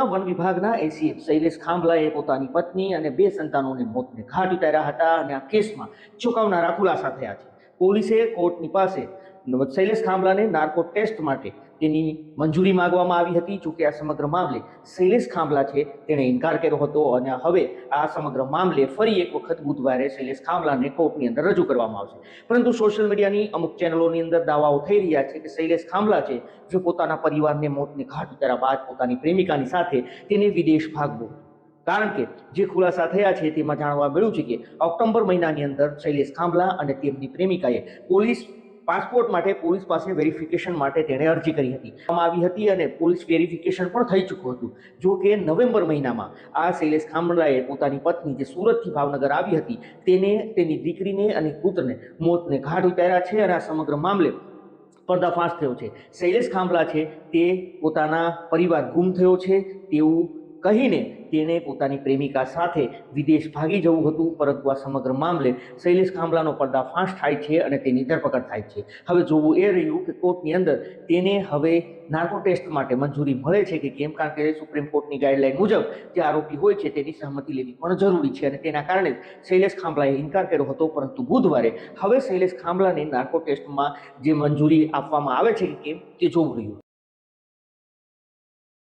One વિભાગના ACF Shailesh ખાંભલાએ પોતાની પત્ની અને બે સંતાનોને મોતને ઘાટ ઉતાર્યા હતા અને આ કેસમાં ચોંકાવનારા ખુલાસા થયા છે. પોલીસે કોર્ટની પાસે શૈલેષ ખાંભલાને નાર્કો ટેસ્ટ માટે તેની મંજૂરી માંગવામાં આવી હતી. જોકે આ સમગ્ર મામલે શૈલેષ ખાંભલા છે તેણે ઇનકાર કર્યો હતો અને હવે આ સમગ્ર મામલે ફરી એક વખત બુધવારે શૈલેષ ખાંભલાને કોર્ટની અંદર રજૂ કરવામાં આવશે. પરંતુ સોશિયલ મીડિયાની અમુક ચેનલોની અંદર દાવાઓ થઈ રહ્યા છે કે શૈલેષ ખાંભલા છે જે પોતાના પરિવારને મોતને ઘાટ ઉતાર્યા બાદ પોતાની પ્રેમિકાની સાથે તેને વિદેશ ભાગવો. કારણ કે જે ખુલાસા થયા છે તેમાં જાણવા મળ્યું છે કે ઓક્ટોબર મહિનાની અંદર શૈલેષ ખાંભલા અને તેમની પ્રેમિકાએ પોલીસ પાસપોર્ટ માટે પોલીસ પાસે વેરિફિકેશન માટે તેણે અરજી કરી હતી. આવી હતી અને પોલીસ વેરિફિકેશન પણ થઈ ચૂક્યું હતું. જો કે નવેમ્બર મહિનામાં આ શૈલેષ ખાંભલાએ પોતાની પત્ની જે સુરતથી ભાવનગર આવી હતી, તેને તેની દીકરીને અને પુત્રને મોતને ઘાટ ઉતાર્યા છે અને આ સમગ્ર મામલે પર્દાફાશ થયો છે. શૈલેષ ખાંભલા છે તે પોતાના પરિવાર ગુમ થયો છે તેવું કહીને તેણે પોતાની પ્રેમિકા સાથે વિદેશ ભાગી જવું હતું, પરંતુ આ સમગ્ર મામલે શૈલેષ ખાંભલાનો પર્દાફાશ થાય છે અને તેની ધરપકડ થાય છે. હવે જોવું એ રહ્યું કે કોર્ટની અંદર તેને હવે નાર્કો ટેસ્ટ માટે મંજૂરી મળે છે કે કેમ? કારણ કે સુપ્રીમ કોર્ટની ગાઈડલાઈન મુજબ જે આરોપી હોય છે તેની સહમતિ લેવી પણ જરૂરી છે અને તેના કારણે શૈલેષ ખાંભલાએ ઇનકાર કર્યો હતો, પરંતુ બુધવારે હવે શૈલેષ ખાંભલાને નાર્કો ટેસ્ટમાં જે મંજૂરી આપવામાં આવે છે કે કેમ? તે જોવું રહ્યું.